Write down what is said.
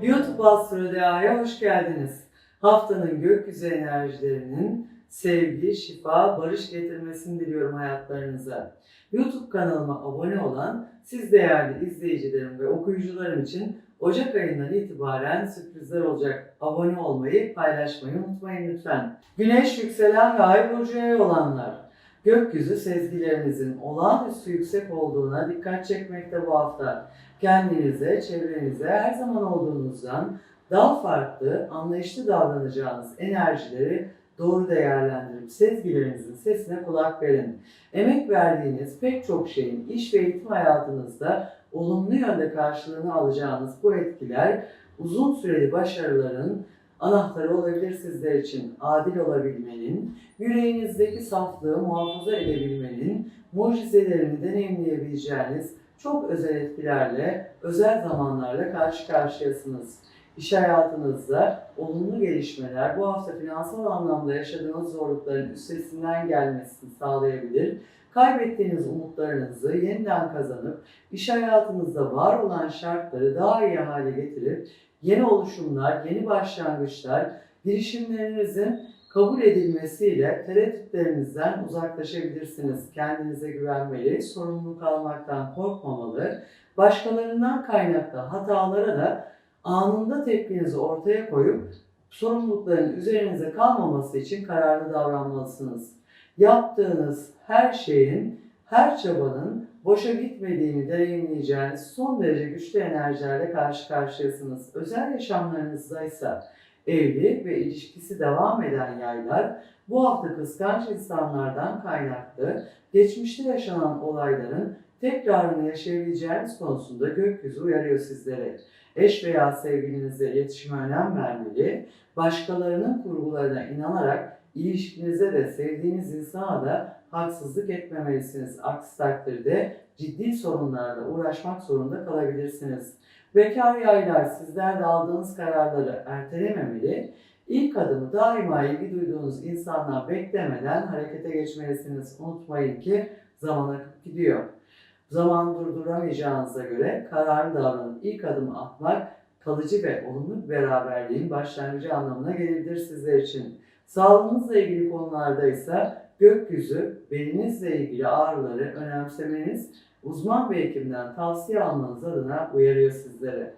Global Astroloji'ye hoş geldiniz. Haftanın gökyüzü enerjilerinin sevgi, şifa, barış getirmesini diliyorum hayatlarınıza. YouTube kanalıma abone olan siz değerli izleyicilerim ve okuyucularım için Ocak ayından itibaren sürprizler olacak. Abone olmayı, paylaşmayı unutmayın lütfen. Güneş, yükselen ve ay burcuya olanlar. Gökyüzü sezgilerinizin olağanüstü yüksek olduğuna dikkat çekmekte bu hafta. Kendinize, çevrenize her zaman olduğunuzdan daha farklı, anlayışlı davranacağınız enerjileri doğru değerlendirip sezgilerinizin sesine kulak verin. Emek verdiğiniz pek çok şeyin iş ve eğitim hayatınızda olumlu yönde karşılığını alacağınız bu etkiler uzun süreli başarıların anahtarı olabilir sizler için. Adil olabilmenin, yüreğinizdeki saflığı muhafaza edebilmenin, mucizelerini deneyimleyebileceğiniz çok özel etkilerle, özel zamanlarla karşı karşıyasınız. İş hayatınızda olumlu gelişmeler bu hafta finansal anlamda yaşadığınız zorlukların üstesinden gelmesini sağlayabilir. Kaybettiğiniz umutlarınızı yeniden kazanıp iş hayatınızda var olan şartları daha iyi hale getirip yeni oluşumlar, yeni başlangıçlar, girişimlerinizin kabul edilmesiyle tereddütlerinizden uzaklaşabilirsiniz. Kendinize güvenmeli, sorumluluk almaktan korkmamalı, başkalarından kaynaklı hatalara da anında tepkinizi ortaya koyup sorumlulukların üzerinize kalmaması için kararlı davranmalısınız. Yaptığınız her şeyin, her çabanın boşa gitmediğini deneyimleyeceğiniz son derece güçlü enerjilerle karşı karşıyasınız. Özel yaşamlarınızda ise evli ve ilişkisi devam eden yaylar bu hafta kıskanç insanlardan kaynaklı geçmişte yaşanan olayların tekrarını yaşayabileceğiniz konusunda gökyüzü uyarıyor sizlere. Eş veya sevgilinize iletişime önem vermeli, başkalarının kurgularına inanarak ilişkinize de sevdiğiniz insana da haksızlık etmemelisiniz. Aksi takdirde ciddi sorunlarla uğraşmak zorunda kalabilirsiniz. Bekar yaylar sizler de aldığınız kararları ertelememeli, İlk adımı daima ilgi duyduğunuz insandan beklemeden harekete geçmelisiniz. Unutmayın ki zaman akıp gidiyor. Zaman durduramayacağınıza göre kararlı davranıp ilk adımı atmak kalıcı ve olumlu bir beraberliğin başlangıcı anlamına gelebilir sizler için. Sağlığınızla ilgili konularda ise gökyüzü belinizle ilgili ağrıları önemsemeniz, uzman bir hekimden tavsiye almanız adına uyarıyor sizlere.